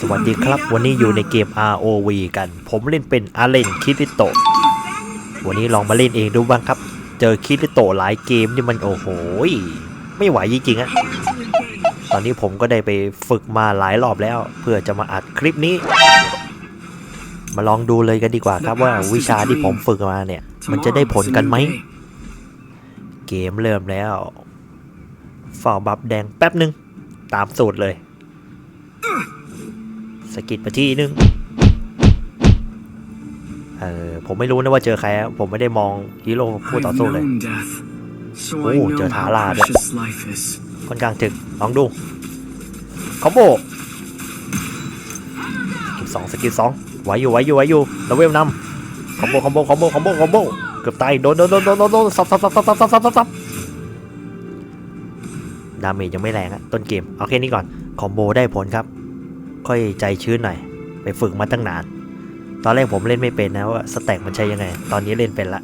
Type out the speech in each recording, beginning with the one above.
สวัสดีครับ วันนี้อยู่ในเกม ROV กัน ผมเล่นเป็นอาเลนคิริโตะวันนี้ลองมาเล่นเองดูบ้างครับ เจอคิริโตะหลายเกมนี่มันโอ้โหไม่ไหวจริงๆอะตอนนี้ผมก็ได้ไปฝึกมาหลายรอบแล้ว เพื่อจะมาอัดคลิปนี้ มาลองดูเลยกันดีกว่าครับว่าวิชาที่ผมฝึกมาเนี่ย มันจะได้ผลกันไหม เกมเริ่มแล้วฝ่าบับแดงแป๊บหนึ่งตามสูตรเลย สกิดไปที่นึงเออผมไม่รู้นะว่าเจอใครอะผมไม่ได้มองฮีโร่คู่ต่อสู้เลย โอ้โอ้เจเจออทาทาร่าร่าด้ด้ววยยค่อนข้างถึกลองดูคอมโบสกิลสองสกิลสองไหวอยู่ไหวอยู่ไหวอยู่แล้วเวลนำคอมโบคอมโบคอมโบคอมโบคอมโบเกือบตายโดนโดนโดนโดนโดนโดนซับซับซับซับซับซับซับซับซับดาเมจยังไม่แรงอะต้นเกมเอาแค่นี้ก่อนคอมโบได้ผลครับ ค่อยใจชื้นหน่อย ไปฝึกมาตั้งนาน ตอนแรกผมเล่นไม่เป็นนะว่าสแต็กมันใช้ยังไง ตอนนี้เล่นเป็นละ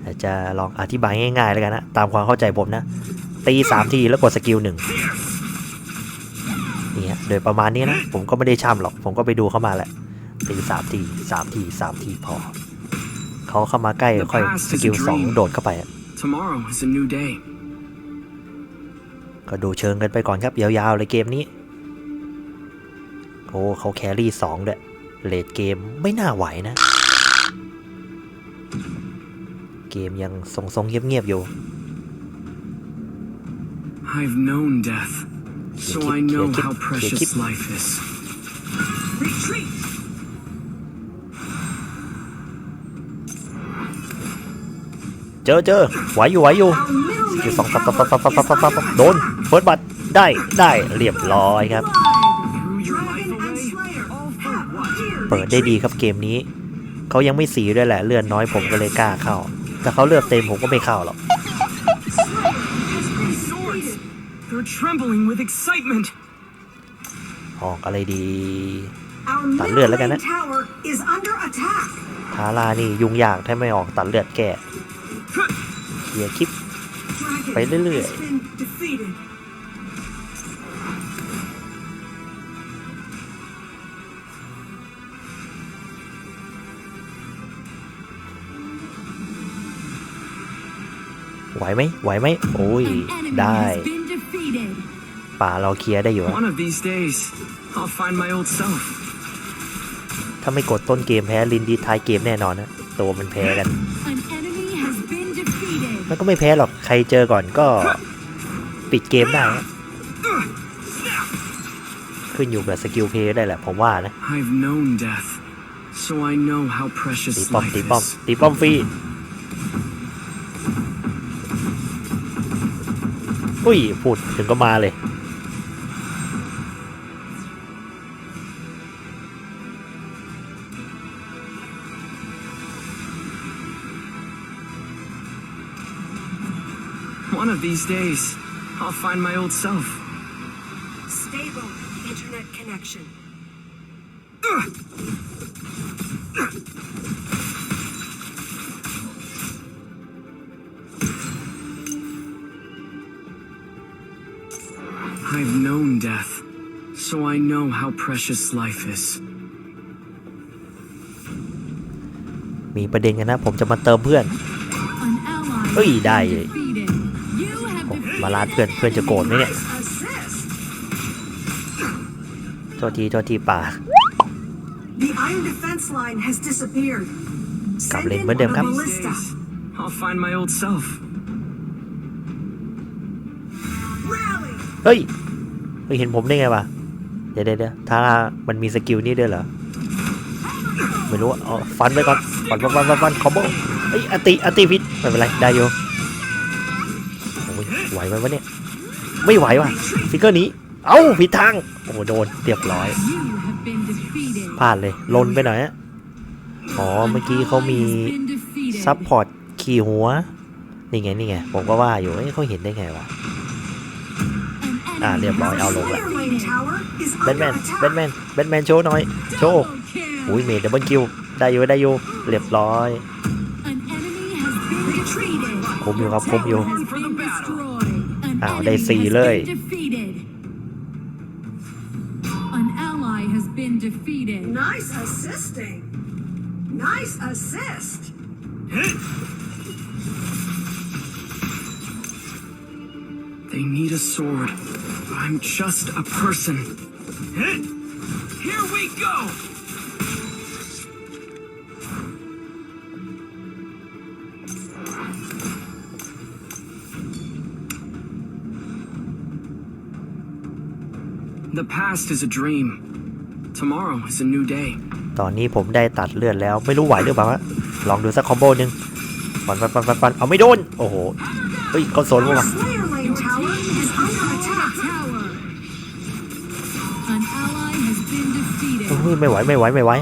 แต่จะลองอธิบายง่ายๆแล้วกันนะ ตามความเข้าใจผมนะ ตีสามทีแล้วกดสกิลหนึ่งนี่ฮะโดยประมาณนี้นะ ผมก็ไม่ได้ช่ำหรอก ผมก็ไปดูเข้ามาแหละ ตีสามทีสามทีสามทีพอ เขาเข้ามาใกล้ค่อยสกิลสองโดดเข้าไปอะ Tomorrow is a new day ก็ดูเชิงกันไปก่อนครับยาวๆเลยเกมนี้โอ้เขาแครี่สองด้วยเลดเกมไม่น่าไหวนะ เกมยังทรงๆเงียบๆอยู่ I've known death so I know how precious life is Retreat เจอเจอไหวอยู่ไหวอยู่สกิสองสับสับสับสับสับสับโดนเฟิร์สบัตได้ได้เรียบร้อยครับ เปิดได้ดีครับเกมนี้เขายังไม่สีด้วยแหละเลือดน้อยผมก็เลยกล้าเข้า แต่เขาเลือดเต็มผมก็ไม่เข้าหรอก swords They're trembling with excitement ออกอะไรดี Our ตัดเลือด middle แล้วกันนะ lane tower is under attack. ทารานี่ยุ่งยากถ้าไม่ออกตัดเลือดแก่เคลียร์คลิป Dragon ไปเรื่อย has ไหวไหมไหวไหมโอ้ย ได้ ป่าเราเคลียร์ได้อยู่อะ One of these days I'll find my old self ถ้าไม่กดต้นเกมแพ้ลินดีท้ายเกมแน่นอนนะตัวมันแพ้กัน มันก็ไม่แพ้หรอกใครเจอก่อนก็ปิดเกมได้นะขึ้นอยู่กับสกิลเพลย์ได้แหละผมว่านะ I've known death so I know how precious ตีป้อม life ตีป้อม is ตีป้อมฟรี อุ้ย พูดถึงก็มาเลย One of these days I'll find my old self Stable internet connection. So I know how precious life is มีประเด็นกันนะ ผมจะมาเติมเพื่อน เฮ้ย ได้เลยโอ้มาลาดเพื่อนเพื่อนจะโกรธไหมเนี่ย Assist. โทษทีโทษทีป่า The iron defense line has disappeared. Cảm Send lên in bên đêm the khắp. ballista. I'll find my old self Rally. เฮ้ย เฮ้ย เห็นผมได้ไงวะเดี๋ยวเดี๋ยวเดี๋ยวถ้ามันมีสกิลนี่ด้วยเหรอ ไม่รู้อะเอาฟันไปก่อน ฟันฟันฟันฟันฟันคอมโบเฮ้ยอติอติพิษไม่เป็นไร ได้อยู่โอ้ยไหวไหมวะเนี่ย ไม่ไหวว่ะฟิกเกอร์นี้ เอ้าผิดทาง โอ้โดนเรียบร้อย พลาดเลย ลนไปหน่อยฮะอ๋อ เมื่อกี้เขามีซับพอร์ตขี่หัว นี่ไง นี่ไง ผมก็ว่าอยู่เอ้ยเขาเห็นได้ไงวะ อ่า เรียบร้อย เอาลงละ Slayer lane tower is แบท under แมนแบท attack. แมนแบทแมนโชว์หน่อย โชว์อุ้ยเมดดับเบิลคิวได้อยู่ได้อยู่เรียบร้อยคุ้มอยู่ครับคุ้มอยู่อ้าวได้สี่เลย defeated. been defeated. Nice assisting. Nice assist. They need a sword. I'm just a person. Here we go! The past is a dream. Tomorrow is a new day. ตอนนี้ผมได้ตัดเลือดแล้วไม่รู้ไหวหรือเปล่าลองดูสักคอมโบนึงฟันฟันฟันฟันฟันเอาไม่โดน โอ้โห เฮ้ยเขาสนว่ะ attack. Tower. An ally has been defeated. เฮ้ยไม่ไหวไม่ไหวไม่ไหว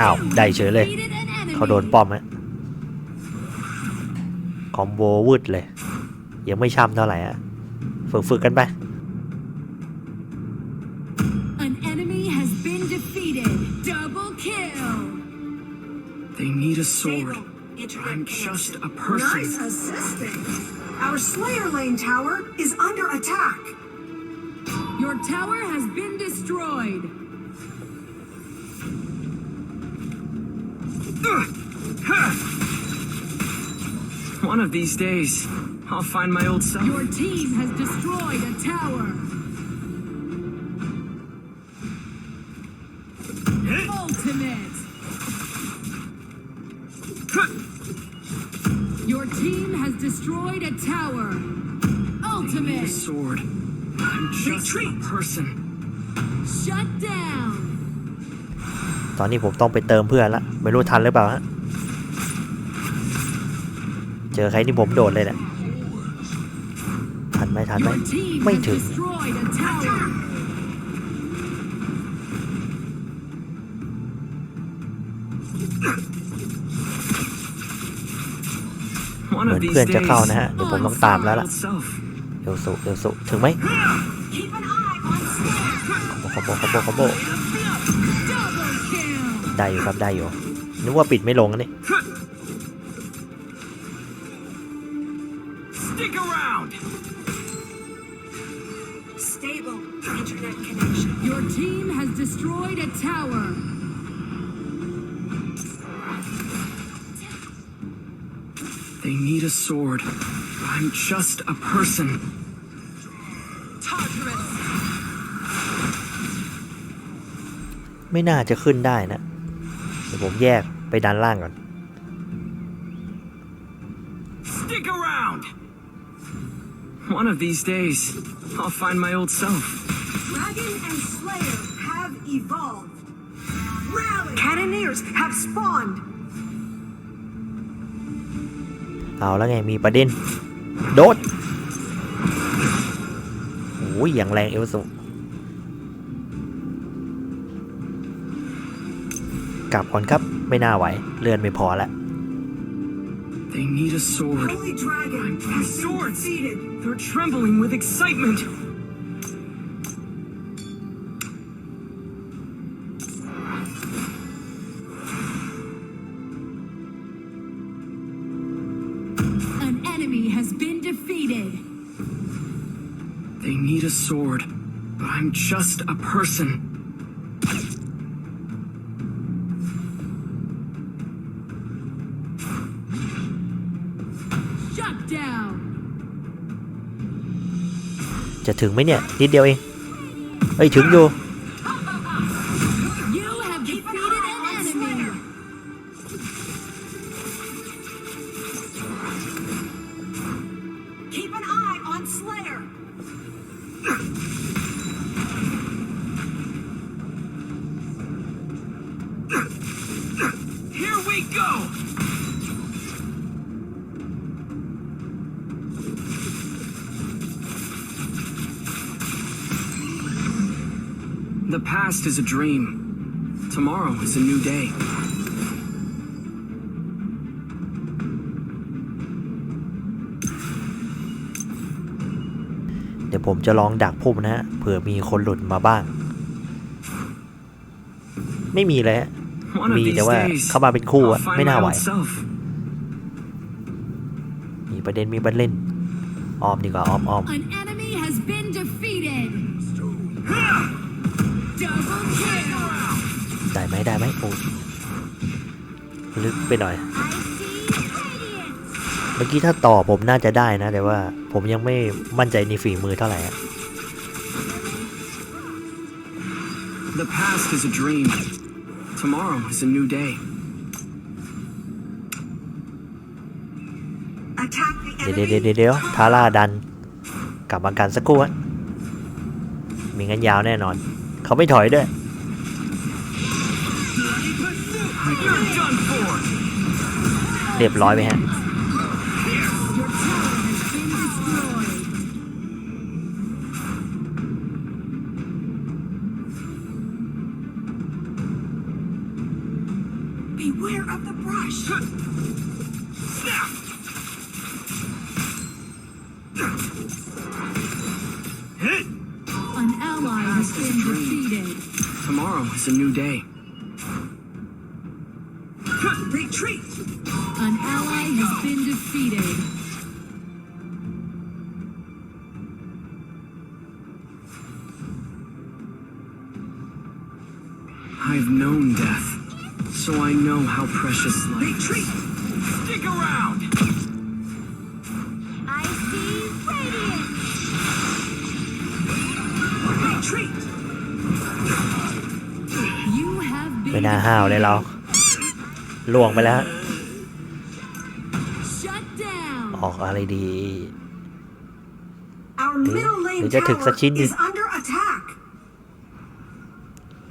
อ้าวได้เฉยเลย Defeated an enemy. เขาโดนป้อมฮะคอมโบวืดเลย ยังไม่ช้ำเท่าไหร่อะฝึกฝึกกันไป An enemy has been defeated. Double kill. They need a sword. Stable. Internet I'm connection. just a person. Nice assisting. Our Slayer Lane Tower is under attack. Your tower has been destroyed. One of these days, I'll find my old self. Your team has destroyed a tower. Ultimate. Your team has destroyed a tower. Ultimate. sword. I'm just a person. Shut down. ตอนนี้ผมต้องไปเติมเพื่อนละ ไม่รู้ทันหรือเปล่าฮะ เจอใครที่ผมโดดเลยเนี่ยทันไหมทันไหม Your team Mày has thử. destroyed a tower. One of Mình these khuyên cho days, cậu nè, để ผมต้องตามแล้วล่ะ I'll self. เอลสุเอลสุถึงไหม Keep an eye on Slayer. คอมโบคอมโบคอมโบ Double kill. ได้อยู่ครับได้อยู่นึกว่าปิดไม่ลงอันนี่ Stick around. Stable. Internet connection. Your team has destroyed a tower. They need a sword. I'm just a person. Tartarus. ไม่น่าจะขึ้นได้นะ เดี๋ยวผมแยกไปด้านล่างก่อน Stick around. One of these days, I'll find my old self. Dragon and Slayer have evolved. Rally! Cannoneers have spawned. เอาแล้วไงมีประเด็น โดดโอ้ยอย่างแรงเอลสุกลับก่อนครับไม่น่าไหว เลื่อนไม่พอละ They need a sword. Holy Dragon has been Swords. defeated. They're trembling with excitement. need a sword, but I'm just a person. Shut down. จะถึงไหมเนี่ย นิดเดียวเอง เอ้ย ถึงอยู่ past is a dream. Tomorrow is a new day. เดี๋ยวผมจะลองดักพุ่มนะฮะ เผื่อมีคนหลุดมาบ้าง ไม่มีเลยฮะ One of Mì these để qua, days, không mà bên khu I'll á, find mấy my nào old vậy? self. มีประเด็นมีประเด็นออมดีกว่าออมออม An enemy has been ได้ไหมโอ้ลึกไปหน่อย I see radiance. เมื่อกี้ถ้าต่อผมน่าจะได้นะ แต่ว่าผมยังไม่มั่นใจในฝีมือเท่าไหร่อะ The past is a dream. Tomorrow is a new day. Attack the เดี๋ยว enemy. เดี๋ยวเดี๋ยวเดี๋ยวทาร่าดัน กลับมากันสักครู่ฮะมีงั้นยาวแน่นอน เขาไม่ถอยด้วย เรียบร้อยไหมฮะ Your tower has been destroyed. Beware of the brush. Snap. Hit. An ally has been defeated. Tomorrow is a new day. How precious life is. Retreat. Stick around. I see radiance. Retreat. You have ไม่ been น่าห้าวเลยเราล่วงไปแล้วฮะ shut down. ออกอะไรดี Our middle lane Để cho thực tower ra chín đi. is under attack.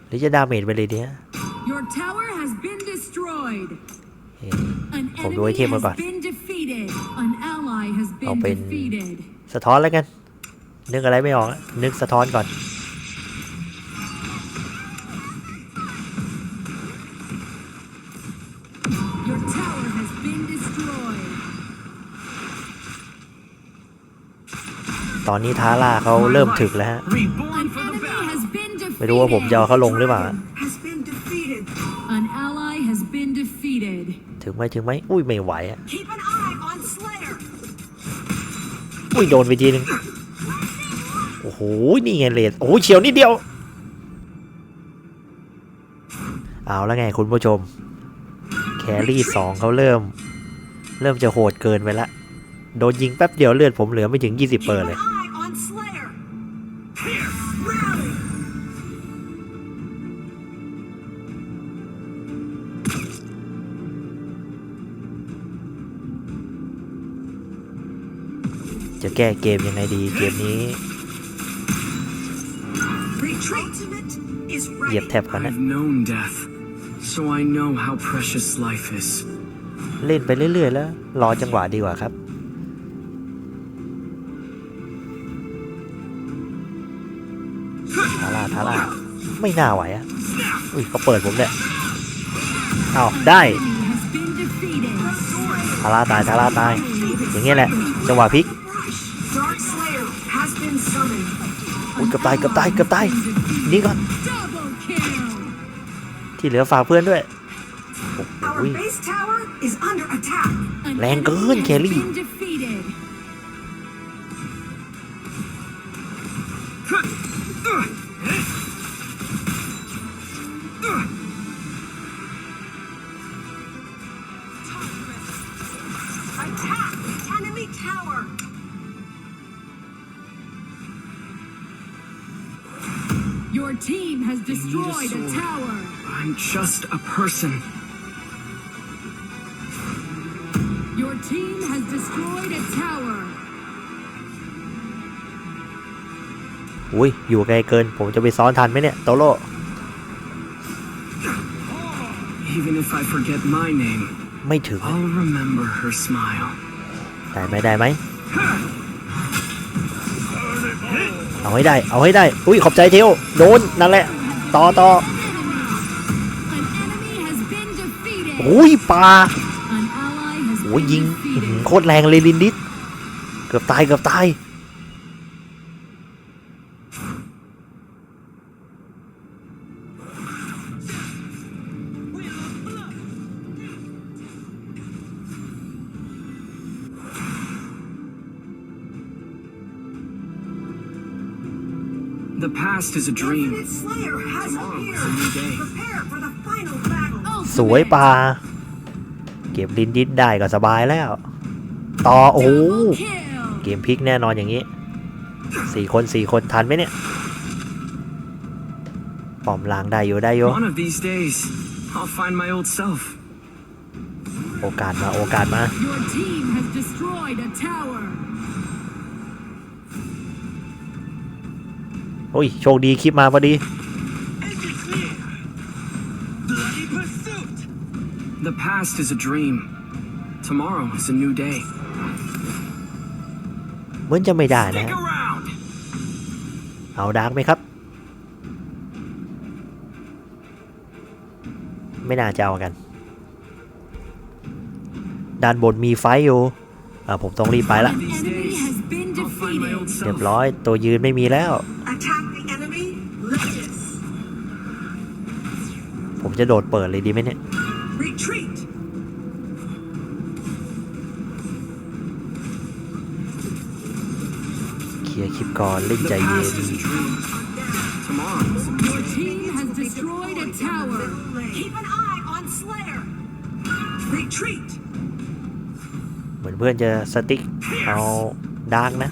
หรือจะดาเมจไปเลยเนี่ย Your tower has been destroyed. เอ๊ะ An ผมดู enemy ไอเทมมาก่อน has been defeated. An ally has been I'll bin- defeated. สะท้อนแล้วกัน นึกอะไรไม่ออกอะนึกสะท้อนก่อน Your tower has been destroyed. ตอนนี้ทาร่าเขาเริ่มถึกแล้วฮะ Reborn An for the enemy battle. has been defeated. ไม่รู้ว่าผมจะเอาเขาลงหรือเปล่า งไหมถึงไหมอุ้ยไม่ไหวอะ Keep an eye on Slayer. อุ้ยโดนไปทีนึงโอ้โหนี่ไงเลดโอ้โหเฉียวนิดเดียว เอาแล้วไงคุณผู้ชม แครี่สองเขาเริ่ม เริ่มจะโหดเกินไปละ โดนยิงแป๊บเดียวเลือดผมเหลือไม่ถึง 20 เปอร์ Keep เลย แก้เกมยังไงดีเกมนี้ Retreat. Ultimate is เหยียบ ready. แท็บก่อนนะ I've known death, so I know how precious life is. เล่นไปเรื่อย ๆ แล้ว รอจังหวะดีกว่าครับ ทาร่าทาร่าไม่น่าไหวอะอุ้ยเขาเปิดผมเนี่ยเอาได้ Enemy has been defeated. ทาร่าตาย ทาร่าตาย อย่างเงี้ยแหละ จังหวะพลิก Dark Slayer has been summoned. อุ้ยเกือบตายเกือบตายเกือบตายนี่ก่อน Double kill. ที่เหลือฝากเพื่อนด้วยโอ้ Our โห base tower is under attack. An แรงเกิน enemy แค has รี่ team has destroyed a sword. tower. I'm just a person. Your team has destroyed a tower. อุ้ย อยู่ไกลเกิน ผมจะไปซ้อนทันไหมเนี่ย โตโร่ Even if I forget my name, ไม่ถึง I'll remember her smile. ได้ไหมได้ไหม เอาให้ได้ เอาให้ได้ อุ้ย ขอบใจเทวโดน นั่นแหละ ต่อต่อ An enemy has been defeated. อุ้ยปลา An ally has โอ้ย been ยิงอื้อหือ defeated. โคตรแรงเลยลินดิสเกือบตายเกือบตาย The past is a dream. Infinite Slayer has Tomorrow is a new day. appeared. Prepare for the final battle. สวยปลาเก็บลินดินได้ก็สบายแล้ว ต่อโอ้โห Double kill. เกมพลิกแน่นอนอย่างนี้สี่คนสี่คนทันไหมเนี่ยปอมลางได้อยู่ได้อยู่ One of these days, I'll find my old self. โอกาสมาโอกาสมา Your team has destroyed a tower. โอ้ย โชคดีคลิปมาพอดี The past is a dream. Tomorrow is a new day. เหมือนจะไม่ได้นะ Stick around. เอาดาร์กไหมครับ ไม่น่าจะเอากัน ด้านบนมีไฟอยู่อ่าผมต้องรีบไปละ An enemy has been I'll find my old defeated. เรีย self. บร้อยตัวยืนไม่มีแล้ว Attack the enemy. Lettuce. ผมจะโดดเปิดเลยดีไหมเนี่ย Retreat. เคลียร์คลิปก่อนเล่น The ใจเย็น past is a dream. Tomorrow is a new Your day. team has destroyed a tower. Keep an eye on Slayer. Retreat. เหมือนเพื่อนจะสติ๊กเอาดาร์กนะ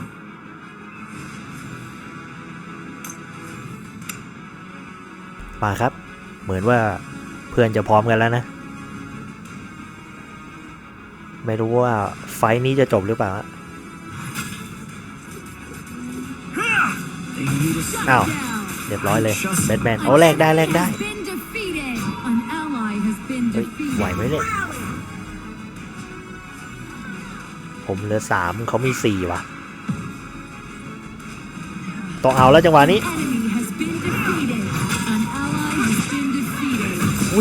มาครับ เหมือนว่าเพื่อนจะพร้อมกันแล้วนะ ไม่รู้ว่าไฟท์นี้จะจบหรือเปล่าฮะ They need a Shut Ow. down. เรียบร้อยเลยแบทแมนโอ้แลกได้แลกได้เฮ้ยไหวไหมเนี่ยผมเหลือสามเขามีสี่ว่ะ ต้องเอาแล้วจังหวะนี้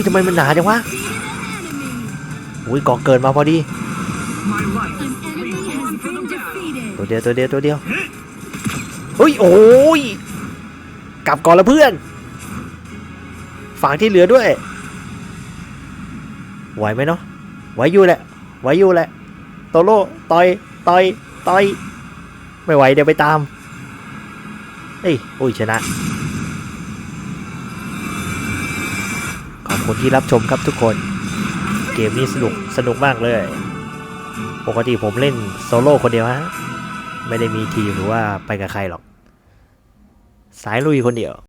อุ้ยทำไมมันหนาจังวะอุ้ยกองเกินมาพอดี ตัวเดียวตัวเดียวตัวเดียวเฮ้ยโอ้ยกลับก่อนละเพื่อนฝังที่เหลือด้วยไหวไหมเนาะไหวอยู่แหละไหวอยู่แหละโตโร่ต่อยต่อยต่อยไม่ไหวเดี๋ยวไปตามเฮ้ยโอ้ยชนะ ขอบ คุณที่รับชมครับทุกคน เกมนี้สนุกสนุกมากเลย ปกติผมเล่นโซโล่คนเดียวฮะ ไม่ได้มีทีมหรือว่าไปกับใครหรอก สายลุยคนเดียว